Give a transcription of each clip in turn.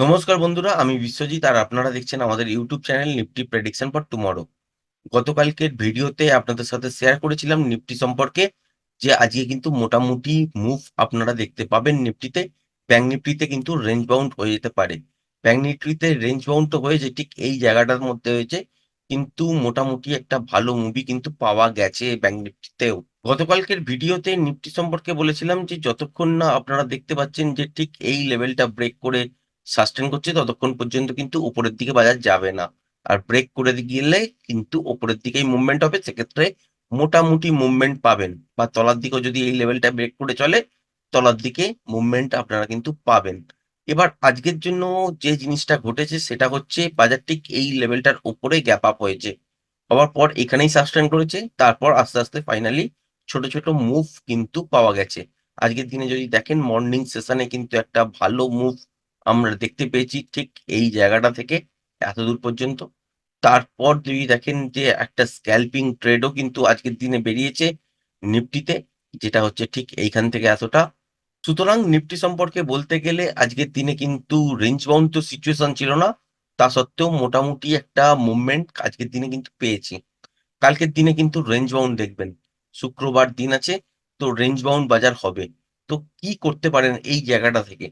নমস্কার বন্ধুরা, আমি বিশ্বজিৎ আর আপনারা দেখছেন আমাদের YouTube channel Nifty prediction for tomorrow. গতকালকের ভিডিওতে আপনাদের সাথে শেয়ার করেছিলাম নিফটি সম্পর্কে যে আজকে কিন্তু মোটামুটি মুভ আপনারা দেখতে পাবেন নিফটিতে। ব্যাংক নিফটিতে কিন্তু রেঞ্জ বাউন্ড হয়ে যেতে পারে। ব্যাংক নিফটিতে রেঞ্জ বাউন্ড তো হয়েছে ঠিক এই জায়গাটার মধ্যে হয়েছে। কিন্তু মোটামুটি একটা ভালো মুভি কিন্তু পাওয়া গেছে ব্যাংক নিফটিতেও। গতকালকের ভিডিওতে নিফটি সম্পর্কে বলেছিলাম যে যতক্ষণ না আপনারা দেখতে পাচ্ছেন যে ঠিক এই লেভেলটা ব্রেক করে সাস্টেন করছে ততক্ষণ পর্যন্ত কিন্তু উপরের দিকে বাজার যাবে না। আর ব্রেক করে গেলে কিন্তু উপরের দিকেই মুভমেন্ট হবে সেক্ষেত্রে মোটামুটি মুভমেন্ট পাবেন বা তলার দিকেও যদি এই লেভেলটা ব্রেক করে চলে তলার দিকে মুভমেন্ট আপনারা কিন্তু পাবেন। এবার আজকের জন্য যে জিনিসটা ঘটেছে সেটা হচ্ছে বাজার ঠিক এই লেভেলটার উপরে গ্যাপ আপ হয়েছে। হওয়ার পর এখানেই সাস্টেন করেছে তারপর আস্তে, আস্তে ফাইনালি ছোট, ছোট মুভ কিন্তু পাওয়া গেছে। আজকের দিনে যদি দেখেন মর্নিং সেশনে কিন্তু একটা ভালো মুভ আমরা দেখতে পেয়েছি ঠিক এই জায়গাটা থেকে এতদূর পর্যন্ত। তারপর যদি দেখেন যে একটা স্ক্যালপিং ট্রেডও কিন্তু আজকের দিনে বেরিয়েছে নিফটিতে, যেটা হচ্ছে ঠিক এইখান থেকে এতটা। সুতরাং নিফটি সম্পর্কে বলতে গেলে আজকের দিনে কিন্তু রেঞ্জ বাউন্ড তো সিচুয়েশন ছিল না। তা সত্ত্বেও মোটামুটি একটা মুভমেন্ট আজকের দিনে কিন্তু পেয়েছি। কালকের দিনে কিন্তু রেঞ্জ বাউন্ড দেখবেন। শুক্রবার দিন আছে, তো রেঞ্জ বাউন্ড বাজার হবে। তো কি করতে পারেন এই জায়গাটা থেকে?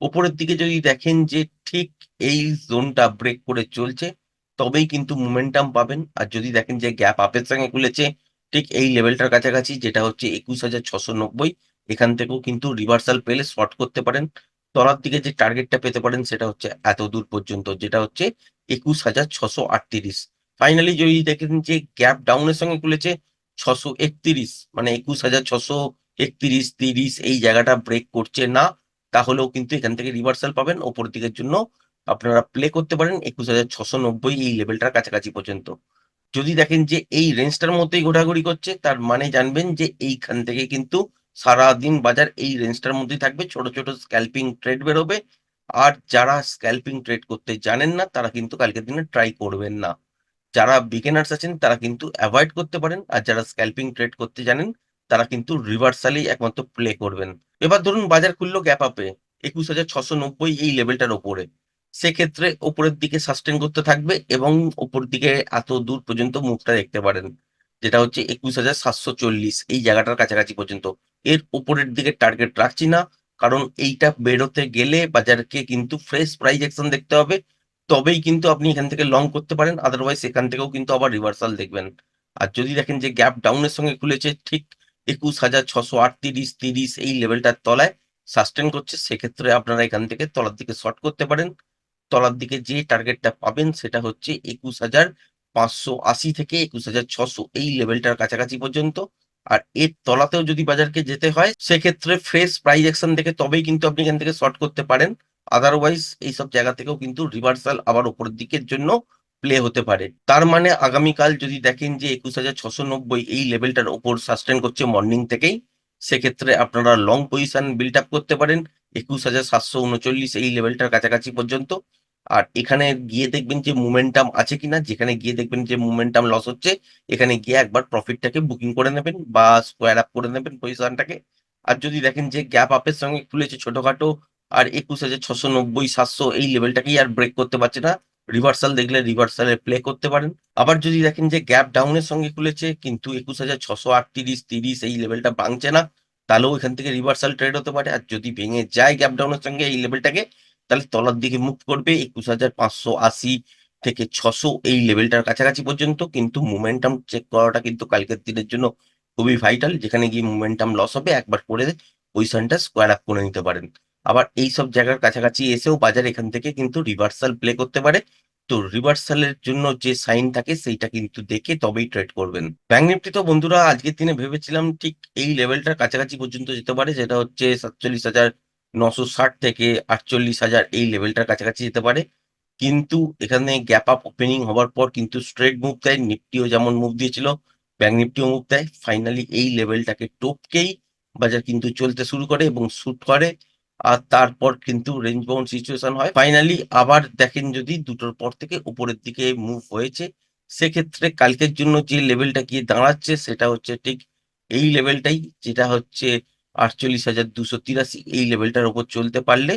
উপরের দিকে যদি দেখেন যে ঠিক এই জোনটা ব্রেক করে চলছে তবেই কিন্তু মোমেন্টাম পাবেন। আর যদি দেখেন যে গ্যাপ আপের সঙ্গে খুলেছে ঠিক এই লেভেলটার কাছাকাছি যেটা হচ্ছে ২১,৬৯০ এখান থেকেও কিন্তু রিভার্সাল পেলে শর্ট করতে পারেন। তলার দিকে যে টার্গেটটা পেতে পারেন সেটা হচ্ছে এত দূর পর্যন্ত যেটা হচ্ছে ২১,৬৩৮ ফাইনালি যদি দেখেন যে গ্যাপ ডাউনের সঙ্গে খুলেছে ৬৩১ মানে ২১,৬৩১, ৩০ এই জায়গাটা ব্রেক করছে না তাহলেও কিন্তু এখান থেকে রিভার্সাল পাবেন। ওপর দিকের জন্য আপনারা প্লে করতে পারেন ২১,৬৯০ এই লেভেলটার কাছাকাছি পর্যন্ত। যদি দেখেন যে এই রেঞ্জটার মধ্যেই ঘোরাঘুরি করছে তার মানে জানবেন যে এইখান থেকে কিন্তু সারাদিন বাজার এই রেঞ্জটার মধ্যেই থাকবে। ছোট, ছোট স্ক্যালপিং ট্রেড বেরোবে। আর যারা স্ক্যালপিং ট্রেড করতে জানেন না তারা কিন্তু কালকের দিনে ট্রাই করবেন না। যারা বিগিনার্স আছেন তারা কিন্তু অ্যাভয়েড করতে পারেন। আর যারা স্ক্যালপিং ট্রেড করতে জানেন তারা কিন্তু রিভার্সালেই একমাত্র প্লে করবেন। এবার ধরুন বাজার খুললো গ্যাপ আপে ২১,৬৯০ এই লেভেলটার ওপরে সেক্ষেত্রে ওপরের দিকে সাস্টেন করতে থাকবে এবং ওপর দিকে এত দূর পর্যন্ত মুভটা দেখতে পারেন। যেটা হচ্ছে ২১,৭৪০ এই জায়গাটার কাছাকাছি পর্যন্ত। এর উপরের দিকে টার্গেট রাখছি না। কারণ এইটা বেরোতে গেলে বাজারকে কিন্তু ফ্রেশ প্রাইস অ্যাকশন দেখতে হবে। তবেই কিন্তু আপনি এখান থেকে লং করতে পারেন। আদারওয়াইজ এখান থেকেও কিন্তু আবার রিভার্সাল দেখবেন। আর যদি দেখেন যে গ্যাপ ডাউনের সঙ্গে খুলেছে ঠিক ২১,৬৩৮, ৩০ এই লেভেলটার তলায় সাস্টেন করছে সেক্ষেত্রে আপনারা এখান থেকে তলার দিকে শর্ট করতে পারেন। তলার দিকে যে টার্গেটটা পাবেন সেটা হচ্ছে ২১,৫৮০ থেকে ২১,৬০০ এই লেভেলটার কাছাকাছি পর্যন্ত। আর এর তলাতেও যদি বাজারকে যেতে হয় সেক্ষেত্রে ফ্রেশ প্রাইস অ্যাকশন দেখে তবেই কিন্তু আপনি এখান থেকে শর্ট করতে পারেন। আদারওয়াইজ এইসব জায়গা থেকেও কিন্তু রিভার্সাল আবার উপরের দিকের জন্য প্লে হতে পারে। তার মানে আগামীকাল যদি দেখেন যে ২১,৬৯০ এই লেভেলটার উপর সাস্টেন করছে মর্নিং থেকেই সেক্ষেত্রে আপনারা লং পজিশন বিল্ড আপ করতে পারেন ২১,৭৩৯ এই লেভেলটার কাছাকাছি পর্যন্ত। আর এখানে গিয়ে দেখবেন যে মোমেন্টাম আছে কিনা যেখানে গিয়ে দেখবেন যে মোমেন্টাম লস হচ্ছে এখানে গিয়ে একবার প্রফিটটাকে বুকিং করে নেবেন বা স্কোয়ার আপ করে নেবেন পজিশনটাকে। আর যদি দেখেন যে গ্যাপ আপের সঙ্গে খুলেছে ছোটখাটো আর ২১,৬৯০, ৭০০ এই লেভেলটাকেই আর ব্রেক করতে পারছে না। রিভার্সাল দেখলে রিভার্সালে প্লে করতে পারেন। আবার যদি দেখেন যে গ্যাপ ডাউনের সঙ্গে খুলেছে কিন্তু ২১,৬৩৮, ৩০ এই লেভেলটা ভাঙছে না তাহলেও এখান থেকে রিভার্সাল ট্রেড হতে পারে। আর যদি ভেঙে যায় গ্যাপ ডাউনের সঙ্গে এই লেভেলটাকে তাহলে তলার দিকে মুভ করবে ২১,৫৮০ থেকে ছশো এই লেভেলটার কাছাকাছি পর্যন্ত। কিন্তু মোমেন্টাম চেক করাটা কিন্তু কালকের দিনের জন্য খুবই ভাইটাল যেখানে গিয়ে মোমেন্টাম লস হবে একবার করে পজিশনটা স্কোয়ার আপ করে নিতে পারেন। আবার এইসব জায়গার কাছাকাছি এসেও বাজার এখান থেকে কিন্তু রিভার্সাল প্লে করতে পারে। তো রিভার্সালের জন্য যে সাইন থাকে সেইটা কিন্তু দেখে তবেই ট্রেড করবেন। ব্যাংক নিফটি তো বন্ধুরা আজকের দিনে ভেবেছিলাম ঠিক এই লেভেলটার কাছাকাছি পর্যন্ত যেতে পারে যেটা হচ্ছে ৪৭,৯৬০ থেকে ৪৮,০০০ এই লেভেলটার কাছাকাছি যেতে পারে। কিন্তু এখানে গ্যাপ আপ ওপেনিং হওয়ার পর কিন্তু স্ট্রেট মুভ দেয়। নিফটিও যেমন মুভ দিয়েছিল ব্যাংক নিফটিও মুভ দেয়। ফাইনালি এই লেভেলটাকে টপকেই বাজার কিন্তু চলতে শুরু করে এবং শুট করে। আর তারপর কিন্তু রেঞ্জ বাউন্ড সিচুয়েশন হয়। ফাইনালি আবার দেখেন যদি দুটোর পর থেকে উপরের দিকে মুভ হয়েছে সেক্ষেত্রে কালকের জন্য যে লেভেলটা গিয়ে দাঁড়াচ্ছে সেটা হচ্ছে ঠিক এই লেভেলটাই যেটা হচ্ছে ৪৮,২৮৩ এই লেভেলটার উপর চলতে পারলে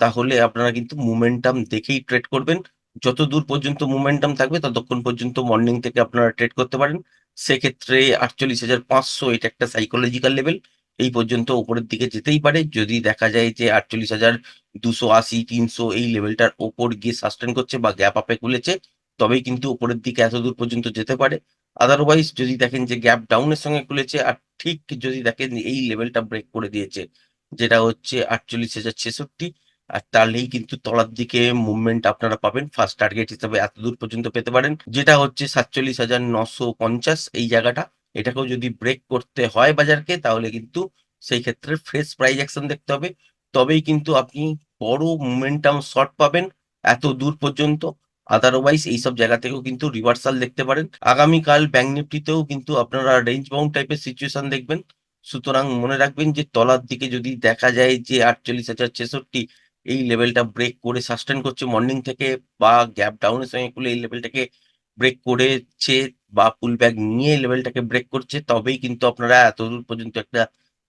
তাহলে আপনারা কিন্তু মোমেন্টাম দেখেই ট্রেড করবেন। যতদূর পর্যন্ত মোমেন্টাম থাকবে ততক্ষণ পর্যন্ত মর্নিং থেকে আপনারা ট্রেড করতে পারেন। সেক্ষেত্রে ৪৮,৫০০ এটা একটা সাইকোলজিক্যাল লেভেল। এই পর্যন্ত উপরের দিকে যেতেই পারে। যদি দেখা যায় যে ৪৮,২৮০, ৩০০ এই লেভেলটার ওপর গিয়ে সাস্টেইন করছে বা গ্যাপ আপে খুলেছে, তবেই কিন্তু উপরের দিকে এতদূর পর্যন্ত যেতে পারে। আদারওয়াইজ যদি দেখেন যে গ্যাপ ডাউনের সঙ্গে খুলেছে আর ঠিক যদি দেখেন এই লেভেলটা ব্রেক করে দিয়েছে, যেটা হচ্ছে ৪৮,০৬৬ আর তাহলেই কিন্তু তলার দিকে মুভমেন্ট আপনারা পাবেন। ফার্স্ট টার্গেট হিসাবে এতদূর পর্যন্ত পেতে পারেন। যেটা হচ্ছে ৪৭,৯৫০ এই জায়গাটা। এটাকেও যদি ব্রেক করতে হয় বাজারকে তাহলে কিন্তু সেই ক্ষেত্রে ফ্রেশ প্রাইস অ্যাকশন দেখতে হবে। তবেই কিন্তু আপনি বড় মোমেন্টাম শর্ট পাবেন এত দূর পর্যন্ত। আদারওয়াইজ এইসব জায়গা থেকেও কিন্তু রিভার্সাল দেখতে পারেন। আগামীকাল ব্যাংক নিফটিতেও কিন্তু আপনারা রেঞ্জ বাউন্ড টাইপের সিচুয়েশন দেখবেন। সুতরাং মনে রাখবেন যে তলার দিকে যদি দেখা যায় যে ৪৮,০৬৬ এই লেভেলটা ব্রেক করে সাস্টেইন করছে মর্নিং থেকে বা গ্যাপ ডাউনের সঙ্গে এই লেভেলটাকে ব্রেক করেছে বা পুল ব্যাক নিয়ে লেভেলটাকে ব্রেক করছে তবেই কিন্তু আপনারা এতদূর পর্যন্ত একটা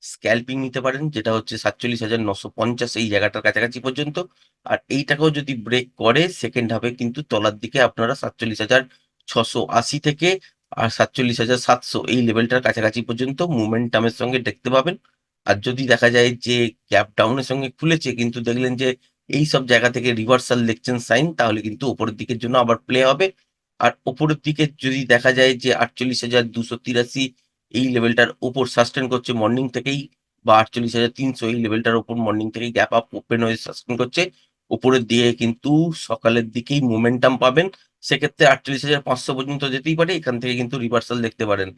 স্ক্যালপিং নিতে পারেন। যেটা হচ্ছে ৪৭,৯৫০ এই জায়গাটার কাছাকাছি পর্যন্ত। আর এইটাকেও যদি ব্রেক করে সেকেন্ড হাফে কিন্তু তলার দিকে আপনারা ৪৭,৬৮০ থেকে আর ৪৭,৭০০ এই লেভেলটার কাছাকাছি পর্যন্ত মোমেন্টাম এর সঙ্গে দেখতে পাবেন। আর যদি দেখা যায় যে গ্যাপ ডাউনের সঙ্গে খুলেছে কিন্তু দেখলেন যে এই সব জায়গা থেকে রিভার্সাল দেখছেন সাইন তাহলে কিন্তু উপরের দিকের জন্য আবার প্লে হবে। আর উপরের দিকে যদি দেখা যায় যে ৪৮,২৮৩ এই লেভেলটার উপর সাস্টেইন করছে মর্নিং থেকেই বা ৪৮,৩০০ এই লেভেলটার উপর মর্নিং থেকেই গ্যাপ আপ ওপেন হয়ে সাস্টেইন করছে। উপরের দিকে কিন্তু সকালের দিকেই মোমেন্টাম পাবেন। সেক্ষেত্রে ৪৮,৫০০ পর্যন্ত যেতেই পারে। এখান থেকে কিন্তু রিভার্সাল দেখতে পারেন।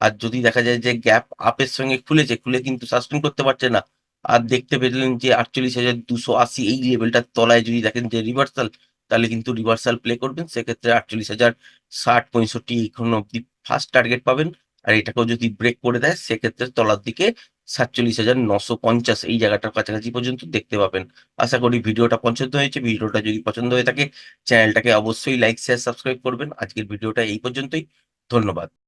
আর যদি দেখা যায় যে গ্যাপ আপের সঙ্গে খুলেছে, খুলে কিন্তু সাস্টেইন করতে পারছে না। আর দেখতে পেলেন যে ৪৮,২৮০ এই লেভেলটার তলায় যদি দেখেন যে রিভার্সাল, তাহলে কিন্তু রিভার্সাল প্লে করবেন। সেক্ষেত্রে আটচল্লিশ হাজার ষাট পঁয়ষট্টি এখন অব্দি ফার্স্ট টার্গেট পাবেন। আর এটাকেও যদি ব্রেক করে দেয় সেক্ষেত্রে তলার দিকে ৪৭,৯৫০ এই জায়গাটার কাছাকাছি পর্যন্ত দেখতে পাবেন। আশা করি ভিডিওটা পছন্দ হয়েছে। ভিডিওটা যদি পছন্দ হয়ে থাকে চ্যানেলটাকে অবশ্যই লাইক, শেয়ার, সাবস্ক্রাইব করবেন। আজকের ভিডিওটা এই পর্যন্তই। ধন্যবাদ।